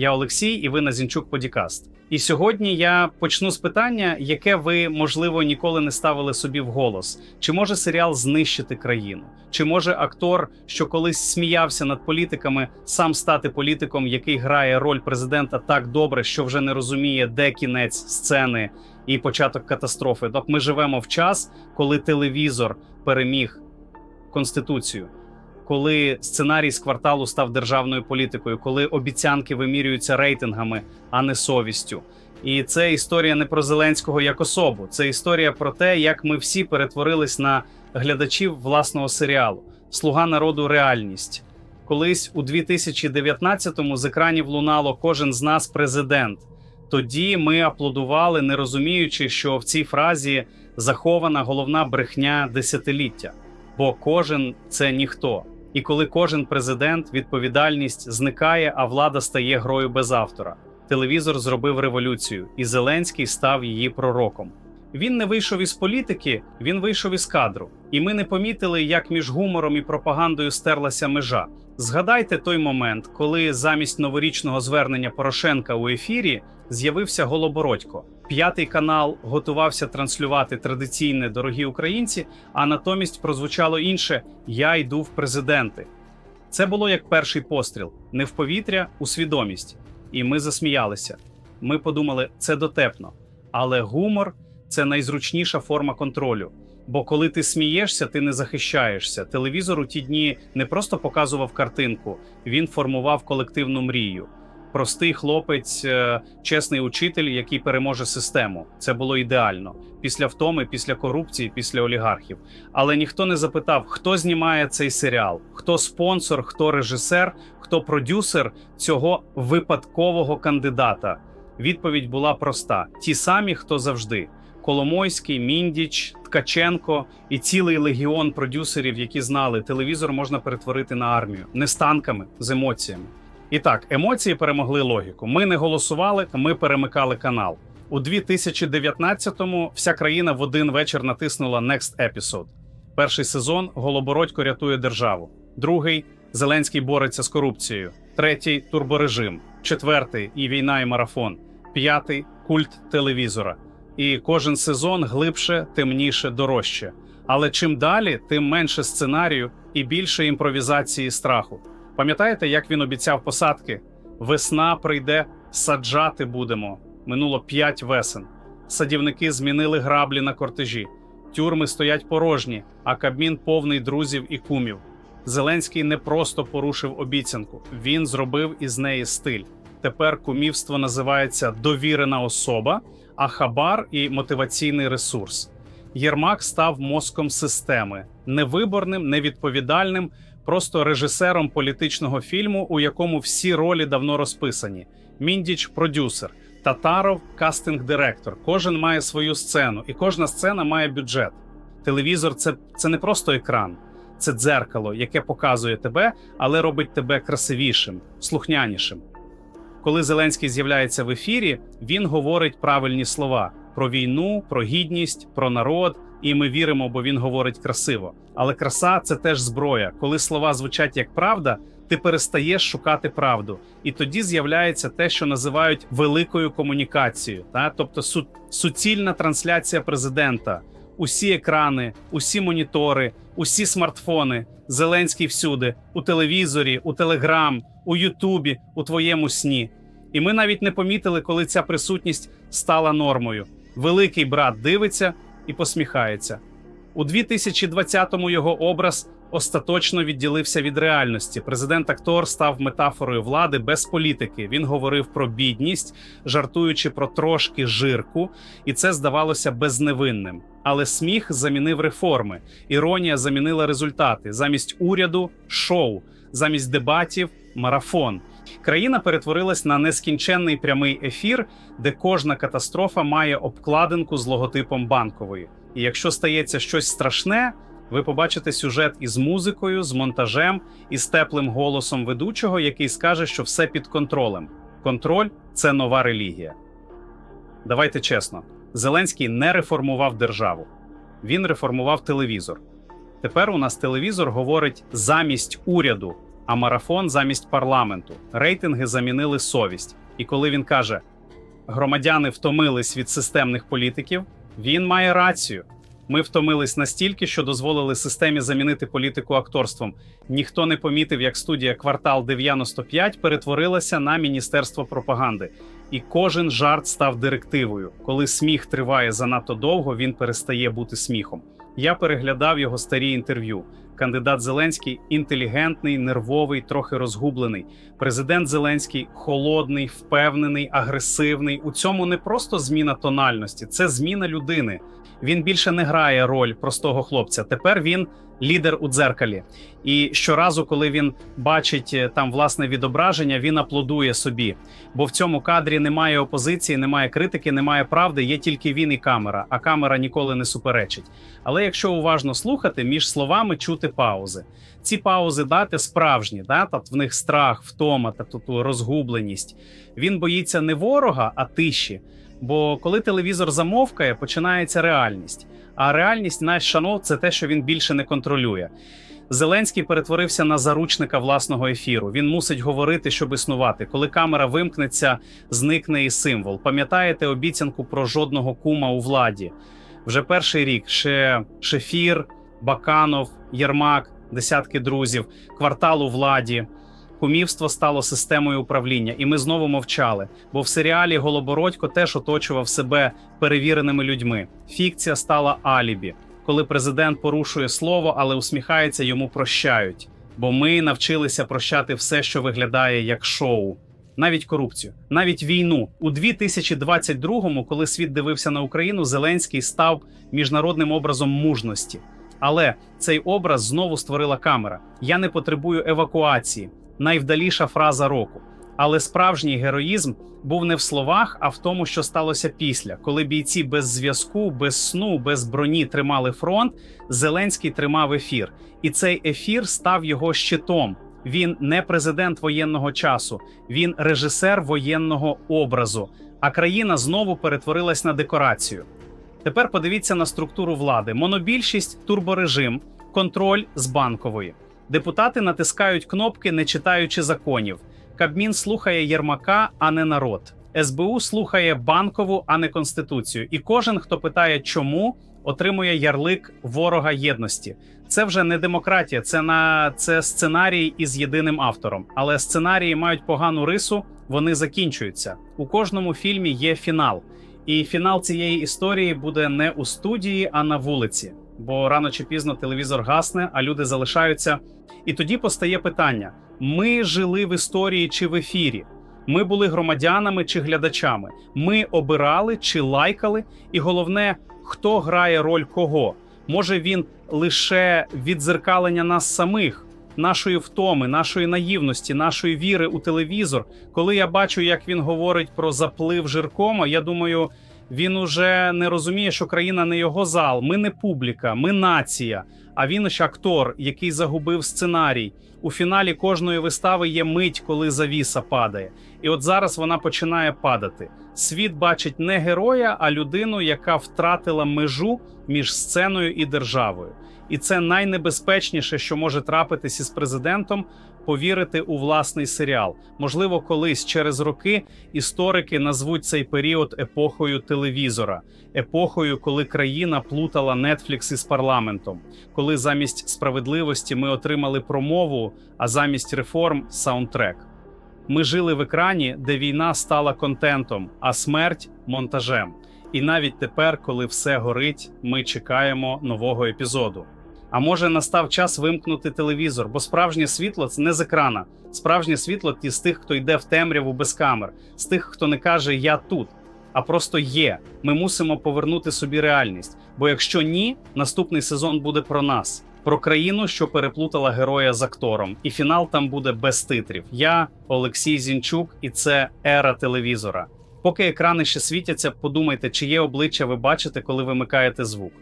Я Олексій, і ви на Зінчук Подікаст. І сьогодні я почну з питання, яке ви можливо ніколи не ставили собі в голос: чи може серіал знищити країну? Чи може актор, що колись сміявся над політиками, сам стати політиком, який грає роль президента так добре, що вже не розуміє, де кінець сцени і початок катастрофи? Так ми живемо в час, коли телевізор переміг конституцію. Коли сценарій з кварталу став державною політикою, коли обіцянки вимірюються рейтингами, а не совістю. І це історія не про Зеленського як особу, це історія про те, як ми всі перетворились на глядачів власного серіалу Слуга народу реальність. Колись у 2019-му з екранів лунало кожен з нас президент. Тоді ми аплодували, не розуміючи, що в цій фразі захована головна брехня десятиліття, бо кожен це ніхто. І коли кожен президент, відповідальність зникає, а влада стає грою без автора. Телевізор зробив революцію, і Зеленський став її пророком. Він не вийшов із політики, він вийшов із кадру. І ми не помітили, як між гумором і пропагандою стерлася межа. Згадайте той момент, коли замість новорічного звернення Порошенка у ефірі з'явився Голобородько. П'ятий канал готувався транслювати традиційне дорогі українці, а натомість прозвучало інше: Я йду в президенти. Це було як перший постріл, не в повітря, у свідомість. І ми засміялися. Ми подумали, це дотепно. Але гумор це найзручніша форма контролю. Бо коли ти смієшся, ти не захищаєшся. Телевізор у ті дні не просто показував картинку, він формував колективну мрію. Простий хлопець, е, чесний учитель, який переможе систему. Це було ідеально. Після втоми, після корупції, після олігархів. Але ніхто не запитав, хто знімає цей серіал, хто спонсор, хто режисер, хто продюсер цього випадкового кандидата. Відповідь була проста: ті самі, хто завжди. Коломойський, Міндіч, Ткаченко і цілий легіон продюсерів, які знали, телевізор можна перетворити на армію не з танками, з емоціями. І так, емоції перемогли логіку. Ми не голосували, ми перемикали канал. У 2019-му вся країна в один вечір натиснула Next Episode. Перший сезон Голобородько рятує державу. Другий Зеленський бореться з корупцією. Третій турборежим. Четвертий і війна, і марафон. П'ятий культ телевізора. І кожен сезон глибше, темніше, дорожче. Але чим далі, тим менше сценарію і більше імпровізації страху. Пам'ятаєте, як він обіцяв посадки? Весна прийде, саджати будемо. Минуло п'ять весен. Садівники змінили граблі на кортежі. Тюрми стоять порожні, а Кабмін повний друзів і кумів. Зеленський не просто порушив обіцянку, він зробив із неї стиль. Тепер кумівство називається довірена особа, а хабар і мотиваційний ресурс. Єрмак став мозком системи, невиборним, невідповідальним, просто режисером політичного фільму, у якому всі ролі давно розписані. Міндіч продюсер, Татаров кастинг-директор. Кожен має свою сцену, і кожна сцена має бюджет. Телевізор це, це не просто екран, це дзеркало, яке показує тебе, але робить тебе красивішим, слухнянішим. Коли Зеленський з'являється в ефірі, він говорить правильні слова про війну, про гідність, про народ. І ми віримо, бо він говорить красиво. Але краса це теж зброя. Коли слова звучать як правда, ти перестаєш шукати правду, і тоді з'являється те, що називають великою комунікацією, та тобто су суцільна трансляція президента. Усі екрани, усі монітори, усі смартфони, Зеленський всюди, у телевізорі, у Телеграм, у Ютубі, у твоєму сні. І ми навіть не помітили, коли ця присутність стала нормою. Великий брат дивиться і посміхається. У 2020-му його образ остаточно відділився від реальності. Президент-актор став метафорою влади без політики. Він говорив про бідність, жартуючи про трошки жирку, і це здавалося безневинним. Але сміх замінив реформи, іронія замінила результати. Замість уряду шоу, замість дебатів марафон. Країна перетворилась на нескінченний прямий ефір, де кожна катастрофа має обкладинку з логотипом банкової. І якщо стається щось страшне, ви побачите сюжет із музикою, з монтажем і з теплим голосом ведучого, який скаже, що все під контролем. Контроль це нова релігія. Давайте чесно: Зеленський не реформував державу, він реформував телевізор. Тепер у нас телевізор говорить замість уряду, а марафон замість парламенту. Рейтинги замінили совість. І коли він каже: громадяни втомились від системних політиків, він має рацію. Ми втомились настільки, що дозволили системі замінити політику акторством. Ніхто не помітив, як студія Квартал 95 перетворилася на міністерство пропаганди, і кожен жарт став директивою. Коли сміх триває занадто довго, він перестає бути сміхом. Я переглядав його старі інтерв'ю. Кандидат Зеленський інтелігентний, нервовий, трохи розгублений. Президент Зеленський холодний, впевнений, агресивний. У цьому не просто зміна тональності, це зміна людини. Він більше не грає роль простого хлопця. Тепер він лідер у дзеркалі. І щоразу, коли він бачить е, там власне відображення, він аплодує собі. Бо в цьому кадрі немає опозиції, немає критики, немає правди. Є тільки він і камера. А камера ніколи не суперечить. Але якщо уважно слухати, між словами чути паузи. Ці паузи дати справжні, да? тобто в них страх, втома, тобто розгубленість. Він боїться не ворога, а тиші. Бо коли телевізор замовкає, починається реальність. А реальність наш шанов це те, що він більше не контролює. Зеленський перетворився на заручника власного ефіру. Він мусить говорити, щоб існувати. Коли камера вимкнеться, зникне і символ. Пам'ятаєте обіцянку про жодного кума у владі? Вже перший рік ще Шефір, Баканов, Єрмак, десятки друзів, квартал у владі. Кумівство стало системою управління, і ми знову мовчали. Бо в серіалі Голобородько теж оточував себе перевіреними людьми. Фікція стала алібі, коли президент порушує слово, але усміхається, йому прощають. Бо ми навчилися прощати все, що виглядає як шоу, навіть корупцію, навіть війну у 2022-му, коли світ дивився на Україну, Зеленський став міжнародним образом мужності. Але цей образ знову створила камера. Я не потребую евакуації найвдаліша фраза року. Але справжній героїзм був не в словах, а в тому, що сталося після, коли бійці без зв'язку, без сну, без броні тримали фронт. Зеленський тримав ефір, і цей ефір став його щитом. Він не президент воєнного часу, він режисер воєнного образу. А країна знову перетворилась на декорацію. Тепер подивіться на структуру влади: монобільшість, турборежим, контроль з банкової. Депутати натискають кнопки, не читаючи законів. Кабмін слухає Єрмака, а не народ. СБУ слухає банкову, а не конституцію. І кожен, хто питає, чому, отримує ярлик ворога єдності. Це вже не демократія, це на це сценарій із єдиним автором. Але сценарії мають погану рису, вони закінчуються. У кожному фільмі є фінал, і фінал цієї історії буде не у студії, а на вулиці. Бо рано чи пізно телевізор гасне, а люди залишаються. І тоді постає питання: ми жили в історії чи в ефірі? Ми були громадянами чи глядачами? Ми обирали чи лайкали? І головне, хто грає роль кого? Може він лише відзеркалення нас самих, нашої втоми, нашої наївності, нашої віри у телевізор. Коли я бачу, як він говорить про заплив жиркома, я думаю, він уже не розуміє, що країна не його зал. Ми не публіка, ми нація. А він ж актор, який загубив сценарій. У фіналі кожної вистави є мить, коли завіса падає. І от зараз вона починає падати. Світ бачить не героя, а людину, яка втратила межу між сценою і державою. І це найнебезпечніше, що може трапитись із президентом, повірити у власний серіал. Можливо, колись через роки історики назвуть цей період епохою телевізора, епохою, коли країна плутала Netflix із парламентом, коли замість справедливості ми отримали промову, а замість реформ саундтрек. Ми жили в екрані, де війна стала контентом, а смерть монтажем. І навіть тепер, коли все горить, ми чекаємо нового епізоду. А може настав час вимкнути телевізор, бо справжнє світло це не з екрана. Справжнє світло ті з тих, хто йде в темряву без камер, з тих, хто не каже Я тут, а просто є. Ми мусимо повернути собі реальність. Бо якщо ні, наступний сезон буде про нас, про країну, що переплутала героя з актором. І фінал там буде без титрів. Я Олексій Зінчук, і це ера телевізора. Поки екрани ще світяться, подумайте, чиє обличчя ви бачите, коли вимикаєте звук.